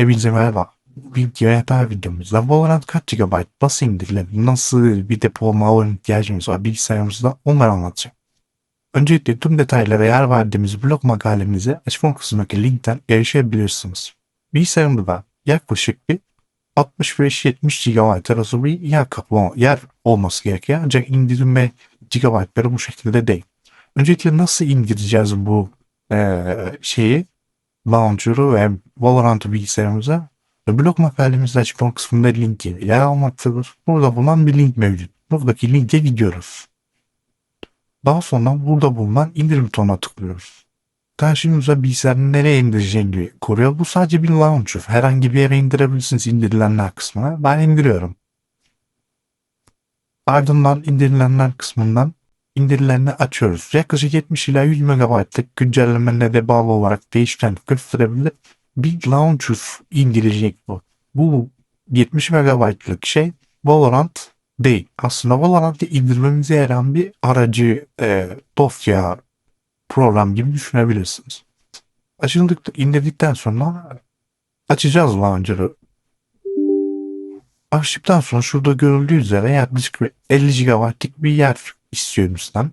Hepinize merhaba. Bir rehber videomuzda Valorant kaç GB nasıl indirilir, nasıl bir depolama alanı ihtiyacımız var bilgisayarımızda onları anlatacağım. Öncelikle tüm detaylara yer verdiğimiz blog makalemize açıklama kısmındaki linkten erişebilirsiniz. Bilgisayarımda yaklaşık bir 65-70 GB arası bir yer kaplama, yer olması gerekiyor. Ancak indirme gigabaytları bu şekilde değil. Öncelikle nasıl indireceğiz bu eee, şeyi? Launcher'ı ve Valorant'ı bilgisayarımıza blog makalemizde açıklama kısmında linki yer almaktadır. Burada bulunan bir link mevcut. Buradaki linke gidiyoruz. Daha sonra burada bulunan indir butonuna tıklıyoruz. Karşımıza bilgisayarın nereye indireceğini koruyor. Bu sadece bir launcher. Herhangi bir yere indirebilirsiniz indirilenler kısmına. Ben indiriyorum. Ardından indirilenler kısmından indirilenleri açıyoruz. Yaklaşık 70 ila 100 MB'lık güncellemelerine bağlı olarak değişken gösterebilir. Bir launcher indirecek bu. Bu 70 MB'lık şey Valorant değil. Aslında Valorant'ı indirmemize yarayan bir aracı e, dosya program gibi düşünebilirsiniz. Açıldık, indirdikten sonra açacağız launcher'ı. Açtıktan sonra şurada görüldüğü üzere yaklaşık bir 50 GB'lık bir yer istiyor bizden.